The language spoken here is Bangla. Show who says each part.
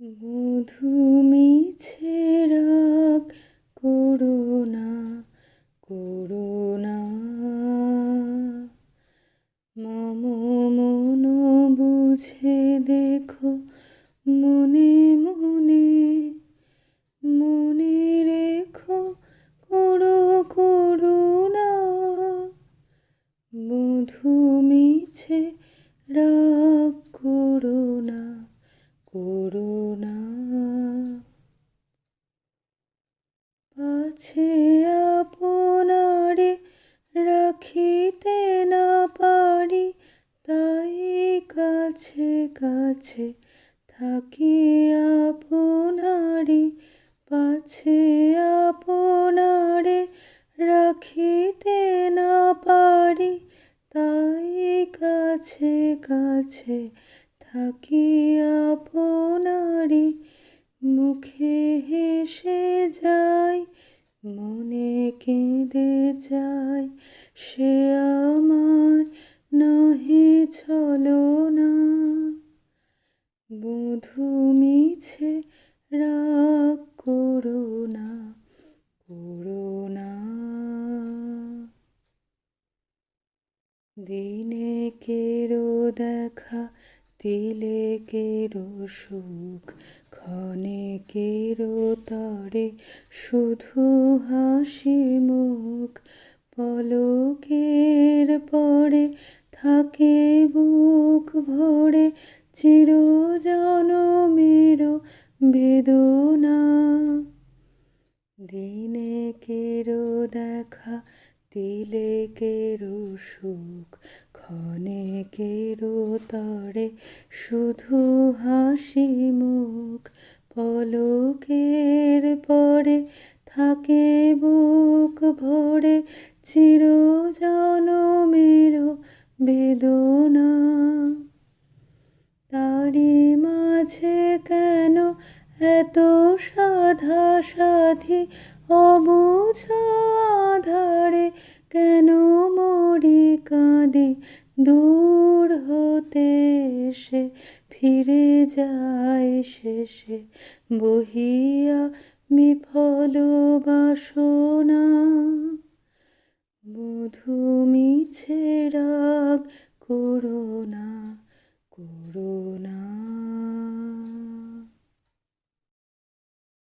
Speaker 1: মধু মিছে করোনা করোনা মম মন বুঝে দেখো, মনে মনে মনে রেখো, করো করুণা মধু মিছে রাগ করোনা করোনা পাছে আপনারে রাখিতে না পারি, তাই কাছে কাছে থাকি আপনারে পাছে। আপনারে রাখিতে না পারি, তাই কাছে কাছে থাকি আপনারি মুখে হেসে যাই মনে কেঁদে যাই সে আমার নহে চলো না বধু মিছে রাগ করো না করো না। দিনে কেরো দেখা দিলে কেরো সুখ, ক্ষণে কেরো তরে। শুধু হাসি মুখ, পলকের পরে থাকে বুক ভরে। চির জনমের বেদনা, দিনে কেরো দেখা, তিলে কেরো সুখ ক্ষণে তরে শুধু হাসি মুখ পলকের পরে থাকে বুক ভরে চির জনমের বেদনা। তারি মাঝে কেন এত সাধা সাধি অবুঝ দূর হতে এসে ফিরে যায় শেষে। বহিয়া বিফল বাসনা মধু মিছে রাগ করোনা করোনা